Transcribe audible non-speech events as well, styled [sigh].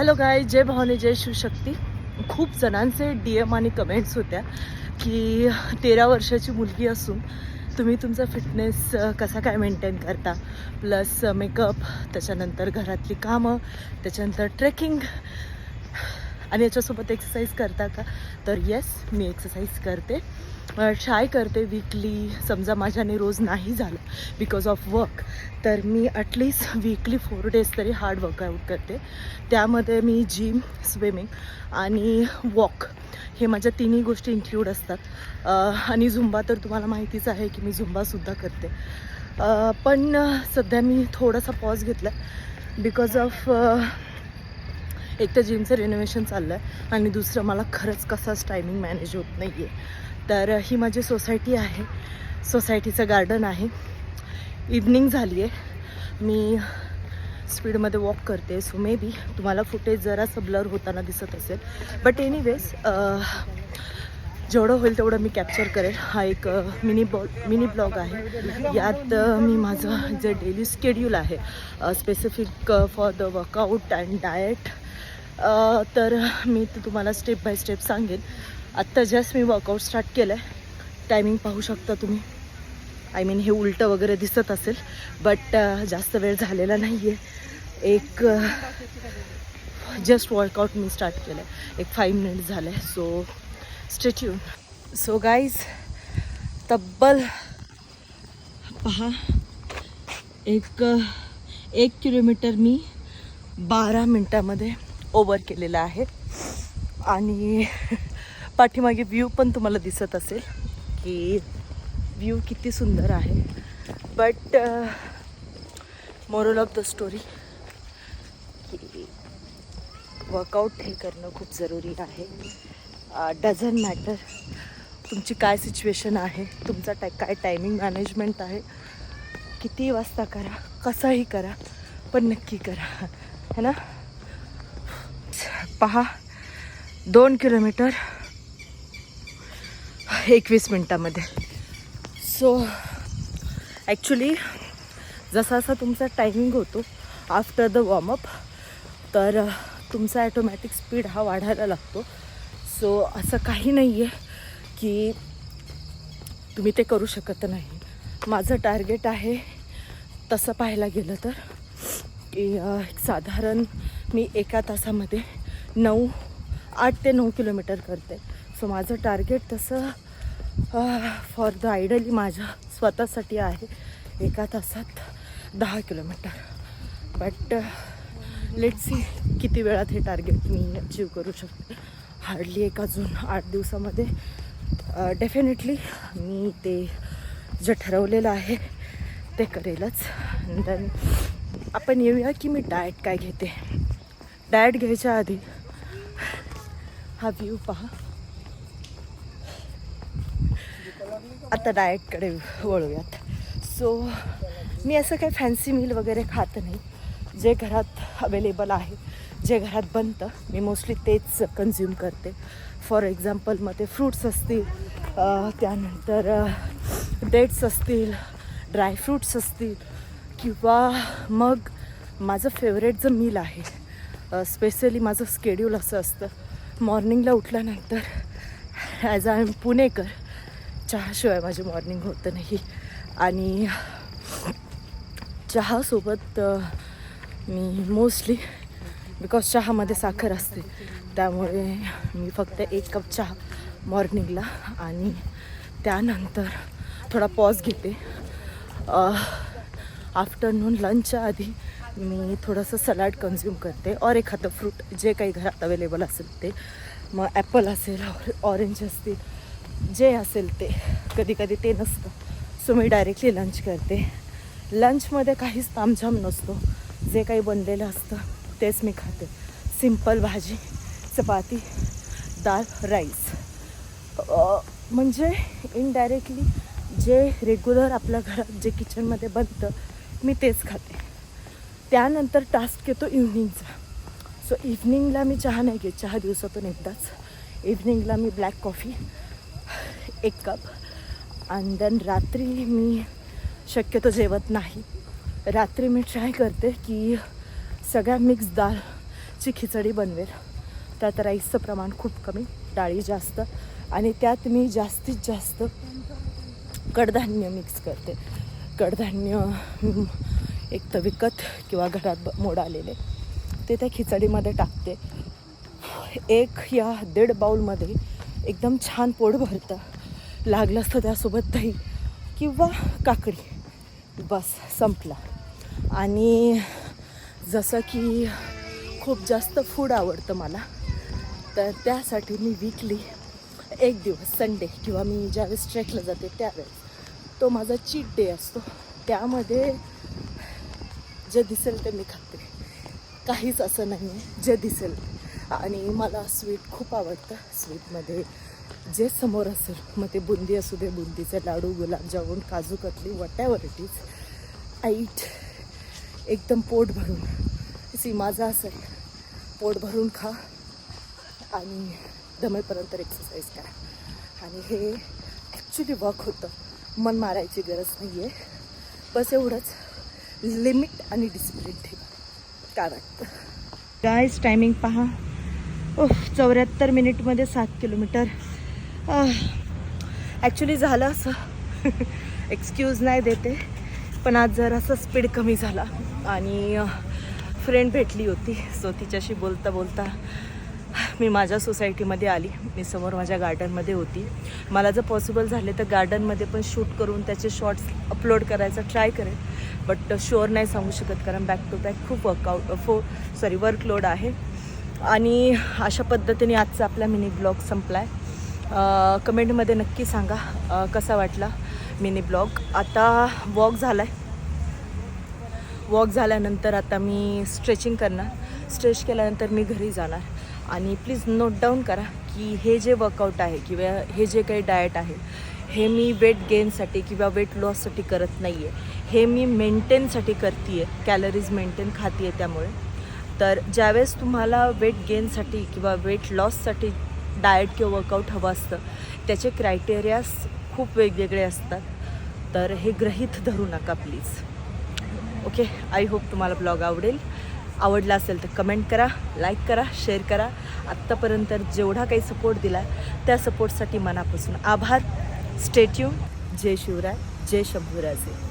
Hello guys जय भवानी जय शिवशक्ती खूप जणांचे डी एम आणि कमेंट्स होत्या की तेरा वर्षाची मुलगी असून तुम्ही तुमचा फिटनेस कसा काय मेंटेन करता? प्लस मेकअप त्याच्यानंतर घरातली कामं त्याच्यानंतर ट्रेकिंग आणि याच्यासोबत एक्सरसाइज करता का? तर येस मी एक्सरसाइज करते. ट्राय करते वीकली समजा माझ्याने रोज नाही झालं बिकॉज ऑफ वर्क तर मी at least weekly four days तरी हार्ड वर्कआउट करते. त्यामध्ये मी जिम स्विमिंग आणि वॉक हे माझ्या तिन्ही गोष्टी इन्क्लूड असतात. आणि झुंबा तर तुम्हाला माहितीच आहे की मी झुंबासुद्धा करते. पण सध्या मी थोडासा पॉज घेतला बिकॉज ऑफ एक तर जिमचं रिनोव्हेशन चाललं आहे आणि दुसरं मला खरंच कसाच टायमिंग मॅनेज होत नाही आहे तर ही माझी सोसायटी आहे. सोसायटीचं गार्डन आहे. इव्हनिंग झाली आहे मी स्पीडमध्ये वॉक करते. सो मे बी तुम्हाला फुटेज जरासं ब्लर होताना दिसत असेल. बट एनिवेज जेवढं होईल तेवढं मी कॅप्चर करेल. हा एक मिनी बॉ मिनी ब्लॉग आहे. यात मी माझं जे डेली स्केड्यूल आहे specific for the workout and diet तर मी ते तुम्हाला स्टेप बाय स्टेप सांगेन. आत्ता जस्ट मी वर्कआउट स्टार्ट केलं आहे टायमिंग पाहू शकता तुम्ही. आय मीन हे उलटं वगैरे दिसत असेल बट जास्त वेळ झालेला नाही आहे एक जस्ट वर्कआउट मी स्टार्ट केलं आहे एक फाईव्ह मिनिट झालं आहे सो स्टेच्यून सो गाईज तब्बल पहा एक एक किलोमीटर मी बारा मिनटामध्ये ओव्हर केलेलं आहे. आणि [laughs] पाठीमागे व्ह्यू पण तुम्हाला दिसत असेल की व्ह्यू किती सुंदर आहे. But moral of the story की वर्कआउट हे करणं खूप जरुरी आहे. Uh, डझन मॅटर तुमची काय सिच्युएशन आहे तुमचा टाय काय टायमिंग मॅनेजमेंट आहे. किती वाजता करा कसाही करा पण नक्की करा. है ना? पहा दोन किलोमीटर एकवीस मिनटामध्ये. सो ॲक्च्युली जसा जसा तुमचा टायमिंग होतो आफ्टर द वॉर्मअप तर तुमचा ॲटोमॅटिक स्पीड हा वाढायला लागतो. सो असं काही नाही आहे की तुम्ही ते करू शकत नाही. माझं टार्गेट आहे तसं पाहायला गेलं तर की एक साधारण मी एका तासामध्ये नऊ आठ ते नऊ किलोमीटर करते. सो माझं टार्गेट तसं फॉर द आयडली माझ्या स्वतःसाठी आहे. एका तासात दहा किलोमीटर. बट लेट सी किती वेळात हे टार्गेट मी अचीव करू शकते. हार्डली एक अजून आठ दिवसामध्ये. डेफिनेटली मी ते जे ठरवलेलं आहे ते करेलच. देन आपण येऊया की मी डाएट काय घेते. डाएट घ्यायच्या आधी हा व्ह्यू पहा. आता डाएटकडे वळूयात. सो मी असं काही फॅन्सी मील वगैरे खात नाही. जे घरात अवेलेबल आहे जे घरात बनतं मी मोस्टली तेच कन्झ्युम करते. फॉर एक्झाम्पल मग ते फ्रूट्स असतील त्यानंतर डेट्स असतील ड्रायफ्रूट्स असतील किंवा मग माझं फेवरेट जर मील आहे स्पेशली माझं स्केड्यूल असं असतं मॉर्निंगला उठल्यानंतर ॲज आय एम पुणेकर चहाशिवाय माझी मॉर्निंग होतं नाही. आणि चहासोबत मी मोस्टली बिकॉज चहामध्ये साखर असते त्यामुळे मी फक्त एक कप चहा मॉर्निंगला आणि त्यानंतर थोडा पॉज घेते. आफ्टरनून लंचच्या आधी मी थोडंसं सलाड कन्झ्युम करते और एखादं फ्रूट जे काही घरात अवेलेबल असेल ते. मग ॲपल असेल ऑरेंज असतील जे असेल ते. कधी कधी ते नसतं. सो मी डायरेक्टली लंच करते. लंचमध्ये काहीच तामझाम नसतो. जे काही बनलेलं असतं तेच मी खाते. सिंपल भाजी चपाती दाल राईस म्हणजे इनडायरेक्टली जे रेग्युलर आपल्या घरात जे किचनमध्ये बनतं मी तेच खाते. त्यानंतर टास्क येतो इव्हनिंगचा सो इव्हनिंगला मी चहा नाही घेत. चहा दिवसातून एकदाच. इव्हनिंगला मी ब्लॅक कॉफी एक कप आणि देन रात्री मी शक्यतो जेवत नाही. रात्री मी ट्राय करते की सगळ्या मिक्स डाळची खिचडी बनवेल. त्यात राईसचं प्रमाण खूप कमी डाळी जास्त. आणि त्यात मी जास्तीत जास्त कडधान्य मिक्स करते. कडधान्य एक तर विकत किंवा घरात ब- मोड आलेले. ते त्या खिचडीमध्ये टाकते. एक या दीड बाऊलमध्ये एकदम छान पोट भरतं. लागलं असतं त्यासोबत दही किंवा काकडी. बस संपला. आणि जसं की खूप जास्त फूड आवडतं मला तर त्यासाठी मी वीकली एक दिवस संडे किंवा मी ज्यावेळेस ट्रेकला जाते त्यावेळेस तो माझा चीट डे असतो. त्यामध्ये जे दिसेल ते मी खाते. काहीच असं नाही आहे जे दिसेल. आणि मला स्वीट खूप आवडतं स्वीटमध्ये. जे समोर असेल मग ते बुंदी असू दे बुंदीचे laddoo gulab jamun kaju katli whatever it is I eat एकदम पोट भरून. सी माझा असेल पोट भरून खा आणि दमेपर्यंत एक्सरसाइज करा. आणि हे ॲक्च्युली वर्क होतं. मन मारायची गरज नाही आहे बस एवढंच. लिमिट आणि डिसिप्लिन ठेवा. कारण गायज टायमिंग पहा. ओह चौऱ्याहत्तर मिनिटमध्ये सात किलोमीटर ॲक्च्युली झालं असं. [laughs] एक्सक्यूज नाही देते पण आज जरासा स्पीड कमी झाला. आणि फ्रेंड भेटली होती. सो तिच्याशी बोलता बोलता मी माझ्या सोसायटीमध्ये आली. मी समोर माझ्या गार्डनमध्ये होती. मला जर पॉसिबल झाले तर गार्डनमध्ये पण शूट करून त्याचे शॉर्ट्स अपलोड करायचा ट्राय करेन. बट शुअर नाही सांगू शकत कारण बॅक टू बॅक खूप वर्कआउट फो सॉरी वर्कलोड आहे. आणि अशा पद्धतीने आजचा आपला मिनी ब्लॉग संपला आहे कमेंटमध्ये नक्की सांगा आ, कसा वाटला मिनी ब्लॉग आता वॉक झाला आहे वॉक झाल्यानंतर आता मी स्ट्रेचिंग करणार. स्ट्रेच केल्यानंतर मी घरी जाणार. आणि प्लीज नोट डाऊन करा की हे जे वर्कआउट आहे किंवा हे जे काही डाएट आहे हे मी वेट गेनसाठी किंवा वेट लॉससाठी करत नाही आहे हे मी मेंटेनसाठी करते आहे कॅलरीज मेंटेन खाते आहे त्यामुळे. तर ज्यावेळेस तुम्हाला वेट गेनसाठी किंवा वेट लॉससाठी डाएट किंवा वर्कआउट हवं असतं त्याचे क्रायटेरियाज खूप वेगवेगळे असतात. तर हे ग्रहित धरू नका प्लीज ओके आय होप तुम्हाला ब्लॉग आवडेल. आवडला असेल तर कमेंट करा लाईक करा शेअर करा. आत्तापर्यंत जेवढा काही सपोर्ट दिला त्या सपोर्टसाठी मनापासून आभार. स्टेट्यू जय शिवराय जय शंभूराजे.